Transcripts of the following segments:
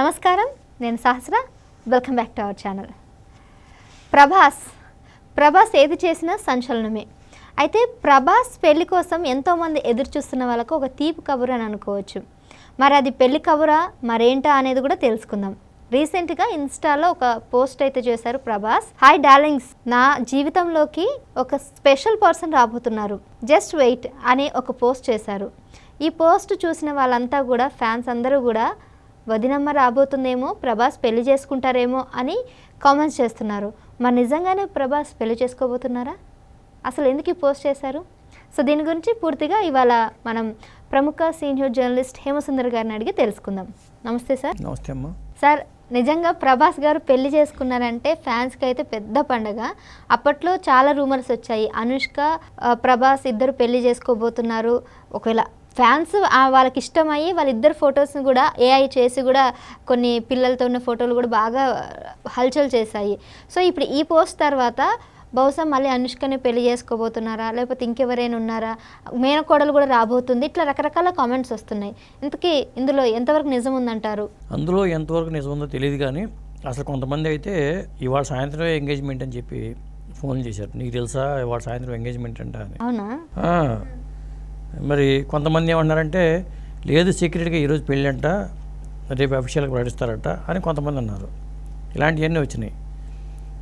నమస్కారం నేను Sahasra. Welcome back to our channel Prabhas Prabhas ఏది చేసినా సంచలనమే. అయితే ప్రభాస్ పెళ్ళి కోసం ఎంతోమంది ఎదురు చూస్తున్న వాళ్ళకు ఒక తీపి కబురు అని అనుకోవచ్చు. మరి అది పెళ్ళి కబురా మరేంటా అనేది కూడా తెలుసుకుందాం. రీసెంట్గా ఇన్స్టాలో ఒక పోస్ట్ అయితే చేశారు ప్రభాస్. హాయ్ డార్లింగ్స్ నా జీవితంలోకి ఒక స్పెషల్ పర్సన్ రాబోతున్నారు. జస్ట్ వెయిట్ అనే ఒక పోస్ట్ చేశారు. ఈ పోస్ట్ చూసిన వాళ్ళంతా కూడా ఫ్యాన్స్ అందరూ కూడా వదినమ్మ రాబోతుందేమో ప్రభాస్ పెళ్ళి చేసుకుంటారేమో అని కామెంట్స్ చేస్తున్నారు. మరి నిజంగానే ప్రభాస్ పెళ్ళి చేసుకోబోతున్నారా? అసలు ఎందుకు ఈ పోస్ట్ చేశారు? సో దీని గురించి పూర్తిగా ఇవాళ మనం ప్రముఖ సీనియర్ జర్నలిస్ట్ హేమసుందర్ గారిని అడిగి తెలుసుకుందాం. నమస్తే సార్. నమస్తే అమ్మా. సార్ నిజంగా ప్రభాస్ గారు పెళ్ళి చేసుకున్నారంటే ఫ్యాన్స్కి అయితే పెద్ద పండగ. అప్పట్లో చాలా రూమర్స్ వచ్చాయి. అనుష్క ప్రభాస్ ఇద్దరు పెళ్ళి చేసుకోబోతున్నారు. ఒకవేళ ఫ్యాన్స్ వాళ్ళకి ఇష్టమయ్యి వాళ్ళిద్దరు ఫొటోస్ని కూడా ఏఐ చేసి కూడా కొన్ని పిల్లలతో ఉన్న ఫోటోలు కూడా బాగా హల్చల్ చేశాయి. సో ఇప్పుడు ఈ పోస్ట్ తర్వాత బహుశా మళ్ళీ అనుష్కని పెళ్ళి చేసుకోబోతున్నారా? లేకపోతే ఇంకెవరైనా ఉన్నారా? మేనకోడలు కూడా రాబోతుంది. ఇట్లా రకరకాల కామెంట్స్ వస్తున్నాయి. ఇంతకీ ఇందులో ఎంతవరకు నిజం ఉందంటారు? అందులో ఎంతవరకు నిజం ఉందో తెలియదు కానీ అసలు కొంతమంది అయితే ఇవాళ సాయంత్రం ఎంగేజ్మెంట్ అని చెప్పి ఫోన్ చేశారు. నీకు తెలుసా? ఇవాళ సాయంత్రం ఎంగేజ్మెంట్ అంట అవునా? మరి కొంతమంది ఏమన్నారంటే లేదు సీక్రెట్గా ఈరోజు పెళ్ళి అంట రేపు అఫీషియల్గా ప్రకటిస్తారట అని కొంతమంది అన్నారు. ఇలాంటివన్నీ వచ్చినాయి.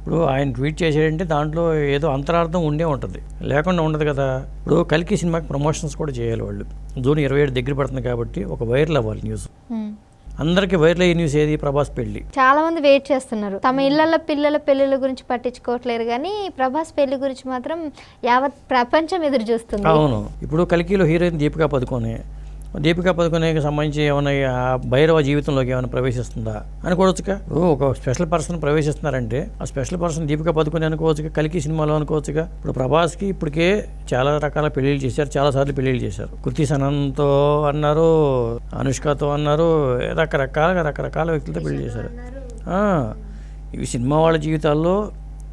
ఇప్పుడు ఆయన ట్వీట్ చేసాడంటే దాంట్లో ఏదో అంతరార్థం ఉండే ఉంటుంది. లేకుండా ఉండదు కదా. ఇప్పుడు కలికి సినిమాకి ప్రమోషన్స్ కూడా చేయాలి వాళ్ళు. జూన్ ఇరవై ఏడు దగ్గర పడుతుంది కాబట్టి ఒక వైరల్ అవ్వాలి న్యూస్. అందరికీ వైరల్ అయ్యే న్యూస్ ఏది? ప్రభాస్ పెళ్ళి. చాలా మంది వెయిట్ చేస్తున్నారు. తమ ఇళ్ళలో పిల్లల పెళ్ళిళ్ళ గురించి పట్టించుకోవట్లేరు కానీ ప్రభాస్ పెళ్ళి గురించి మాత్రం యావత్ ప్రపంచం ఎదురు చూస్తుంది. అవును. ఇప్పుడు కలికిలో హీరోయిన్ దీపికా పదుకొనే దీపికా పదుకొనేకి సంబంధించి ఏమైనా ఆ భైరవ జీవితంలోకి ఏమైనా ప్రవేశిస్తుందా అనుకోవచ్చుగా? ఒక స్పెషల్ పర్సన్ ప్రవేశిస్తున్నారంటే ఆ స్పెషల్ పర్సన్ దీపికా పదుకొని అనుకోవచ్చుగా కలికి సినిమాలో అనుకోవచ్చుగా. ఇప్పుడు ప్రభాస్కి ఇప్పటికే చాలా రకాల పెళ్ళిళ్ళు చేశారు చాలా సార్లు పెళ్ళిళ్ళు చేశారు. కృతి సనన్తో అన్నారు అనుష్కతో అన్నారు రకరకాలుగా రకరకాల వ్యక్తులతో పెళ్ళి చేశారు. ఆ, ఇవి సినిమా వాళ్ళ జీవితాల్లో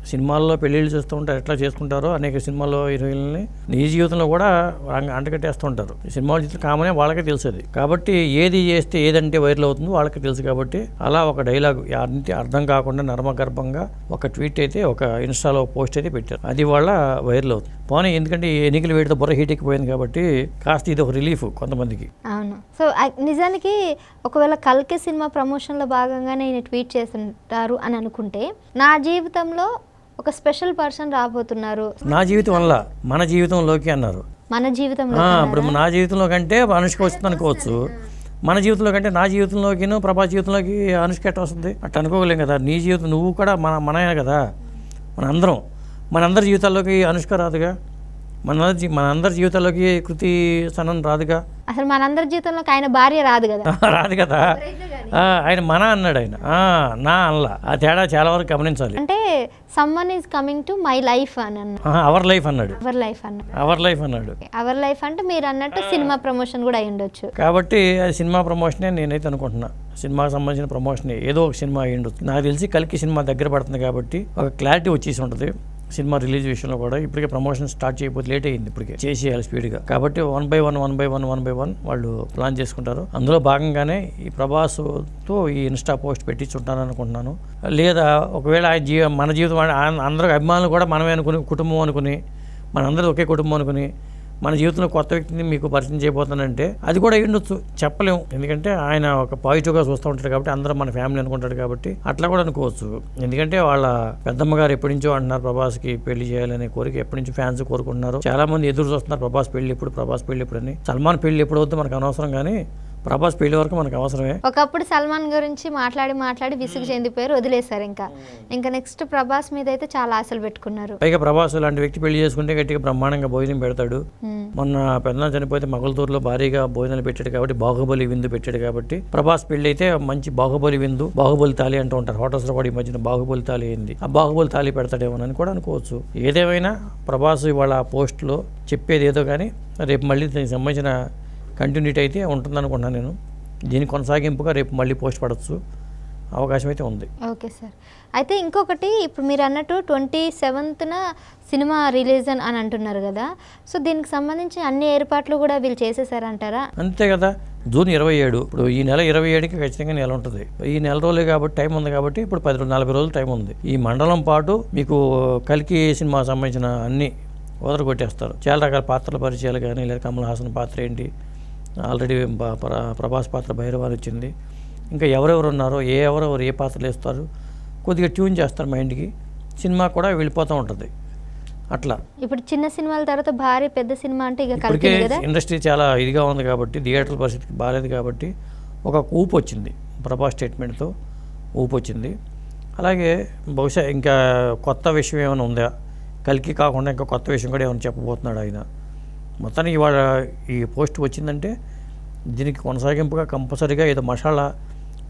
సినిమాల్లో పెళ్ళిళ్ళు చేస్తూ ఉంటారు ఎట్లా చేసుకుంటారో అనేక సినిమాల్లో హీరోయిన్లని నిజ జీవితంలో కూడా అంటకట్టేస్తూ ఉంటారు. సినిమాలు కామనే వాళ్ళకే తెలుసుది. కాబట్టి ఏది చేస్తే ఏదంటే వైరల్ అవుతుందో వాళ్ళకి తెలుసు కాబట్టి అలా ఒక డైలాగ్ అన్నింటి అర్థం కాకుండా నర్మగర్భంగా ఒక ట్వీట్ అయితే ఒక ఇన్స్టాలో పోస్ట్ అయితే పెట్టారు. అది వాళ్ళ వైరల్ అవుతుంది. పోనీ ఎందుకంటే ఎన్నికలు ఎన్నికల వేడితో బుర్ర హీట్ ఎక్కిపోయింది కాబట్టి కాస్త ఇది ఒక రిలీఫ్ కొంతమందికి. అవును. సో నిజానికి ఒకవేళ కల్కి సినిమా ప్రమోషన్లో భాగంగానే ఈయన ట్వీట్ చేస్తుంటారు అని అనుకుంటే నా జీవితంలో ఒక స్పెషల్ పర్సన్ రాబోతున్నారు. నా జీవితం వల్ల మన జీవితంలోకి అన్నారు. మన జీవితంలో ఆ, ఇప్పుడు నా జీవితంలో కంటే అనుష్క వస్తుంది అనుకోవచ్చు. మన జీవితంలో కంటే నా జీవితంలోకి ప్రభా జీవితంలోకి అనుష్క ఎట్ట వస్తుంది? అట్ట అనుకోలేం కదా. నీ జీవితం నువ్వు కూడా మన మనమే కదా. మన అందరం. మనందరి జీవితాల్లోకి అనుష్క రాదుగా. మనందరి జీ- మనందరి జీవితాల్లోకి కృతి సనన్ రాదుగా? అసలు మనందరి జీవితంలోకి ఆయన భార్య రాదు కదా. రాదు కదా? ఆయన మన అన్నాడు ఆయన. నా అనలా. ఆ తేడా చాలా వరకు గమనించాలి. అంటే someone is coming to my life అని అన్న అవర్ లైఫ్ అన్నాడు. అవర్ లైఫ్ అన్న అవర్ లైఫ్ అన్నాడు. అవర్ లైఫ్ అంటే మీరు అన్నట్టు సినిమా ప్రమోషన్ కూడా అయి ఉండొచ్చు. కాబట్టి అది సినిమా ప్రమోషనే నేనైతే అనుకుంటున్నా. సినిమాకి సంబంధించిన ప్రమోషనే. ఏదో ఒక సినిమా అయ్యి ఉండొచ్చు. నాకు తెలిసి కలికి సినిమా దగ్గర పడుతుంది కాబట్టి ఒక క్లారిటీ వచ్చేసి ఉంటుంది. సినిమా రిలీజ్ విషయంలో కూడా ఇప్పటికే ప్రమోషన్ స్టార్ట్ చేయకపోతే లేట్ అయింది ఇప్పటికే. చేసేయాలి స్పీడ్గా. కాబట్టి one by one one by one one by one వాళ్ళు ప్లాన్ చేసుకుంటారు. అందులో భాగంగానే ఈ ప్రభాస్తో ఈ ఇన్స్టా పోస్ట్ పెట్టించుంటాను అనుకుంటున్నాను. లేదా ఒకవేళ ఆయన జీవ మన జీవితం అందరూ అభిమానులు కూడా మనమే అనుకుని కుటుంబం అనుకుని మనందరూ ఒకే కుటుంబం అనుకుని మన జీవితంలో కొత్త వ్యక్తిని మీకు పరిచయం చేయబోతానంటే అది కూడా ఉండొచ్చు చెప్పలేము ఎందుకంటే ఆయన ఒక పాజిటివ్గా చూస్తూ ఉంటాడు కాబట్టి అందరం మన ఫ్యామిలీ అనుకుంటాడు కాబట్టి అట్లా కూడా అనుకోవచ్చు. ఎందుకంటే వాళ్ళ పెద్దమ్మ గారు ఎప్పటి నుంచో అంటున్నారు ప్రభాస్కి పెళ్ళి చేయాలనే కోరిక ఎప్పటి నుంచి ఫ్యాన్స్ కోరుకుంటున్నారు. చాలా మంది ఎదురు చూస్తున్నారు ప్రభాస్ పెళ్ళి ఎప్పుడు ప్రభాస్ పెళ్ళి ఎప్పుడని. సల్మాన్ పెళ్ళి ఎప్పుడు అవుతుందో మనకు అనవసరం కానీ ప్రభాస్ పెళ్ళి వరకు మనకు అవసరమే. ఒకప్పుడు సల్మాన్ గురించి మాట్లాడి మాట్లాడి విసుగు చెందిపోయారు వదిలేశారు ఇంకా. ఇంకా నెక్స్ట్ ప్రభాస్ మీద అయితే చాలా ఆశలు పెట్టుకున్నారు. పైగా ప్రభాస్ లాంటి వ్యక్తి పెళ్ళి చేసుకుంటే గట్టిగా బ్రహ్మాండంగా భోజనం పెడతాడు. మొన్న పెద్దన చనిపోతే మగళతూరులో భారీగా భోజనాలు పెట్టాడు కాబట్టి బాహుబలి విందు పెట్టాడు కాబట్టి ప్రభాస్ పెళ్ళి అయితే మంచి బాహుబలి విందు బాహుబలి తాలి అంటూ ఉంటారు. హోటల్స్లో కూడా ఈ మధ్యన బాహుబలి తాలి అయింది. ఆ బాహుబలి తాలి పెడతాడేమోనని కూడా అనుకోవచ్చు. ఏదేమైనా ప్రభాస్ ఇవాళ పోస్ట్లో చెప్పేది ఏదో కానీ రేపు మళ్ళీ దీనికి సంబంధించిన కంటిన్యూటీ అయితే ఉంటుందనుకుంటున్నాను నేను. దీని కొనసాగింపుగా రేపు మళ్ళీ పోస్ట్ పడవచ్చు అవకాశం అయితే ఉంది. Okay sir. అయితే ఇంకొకటి ఇప్పుడు మీరు అన్నట్టు ట్వంటీ సెవెంత్న సినిమా రిలీజ్ అని అంటున్నారు కదా. సో దీనికి సంబంధించి అన్ని ఏర్పాట్లు కూడా వీళ్ళు చేసేసారంటారా? అంతే కదా. జూన్ ఇరవై ఏడు. ఇప్పుడు ఈ నెల ఇరవై ఏడుకి ఖచ్చితంగా నెల ఉంటుంది. ఈ నెల రోజులే కాబట్టి టైం ఉంది కాబట్టి ఇప్పుడు పది నలభై రోజులు టైం ఉంది. ఈ మండలం పాటు మీకు కలికి సినిమా సంబంధించిన అన్ని వదలు కొట్టేస్తారు చాలా రకాల పాత్రల పరిచయాలు కానీ లేదా కమల్ హాసన్ పాత్ర ఏంటి? ఆల్రెడీ ప్రభాస్ పాత్ర భైరవాన్ వచ్చింది. ఇంకా ఎవరెవరు ఉన్నారో ఏ ఎవరెవరు ఏ పాత్రలు వేస్తారు కొద్దిగా ట్యూన్ చేస్తారు మైండ్కి. సినిమా కూడా వెళ్ళిపోతూ ఉంటుంది. అట్లా. ఇప్పుడు చిన్న సినిమాల తర్వాత భారీ పెద్ద సినిమా అంటే ఇక ఇండస్ట్రీ చాలా ఇదిగా ఉంది కాబట్టి థియేటర్ల పరిస్థితి బాగాలేదు కాబట్టి ఒక ఊపు వచ్చింది. ప్రభా స్టేట్మెంట్తో ఊపు వచ్చింది. అలాగే బహుశా ఇంకా కొత్త విషయం ఏమైనా ఉందా? కలికి కాకుండా ఇంకా కొత్త విషయం కూడా ఏమైనా చెప్పబోతున్నాడు ఆయన? మొత్తానికి ఇవాళ ఈ పోస్ట్ వచ్చిందంటే దీనికి కొనసాగింపుగా కంపల్సరీగా ఏదో మసాలా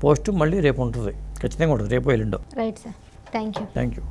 పోస్ట్ మళ్ళీ రేపు ఉంటుంది. ఖచ్చితంగా ఉంటుంది. రేపు ఎల్లుండో. Right sir. Thank you thank you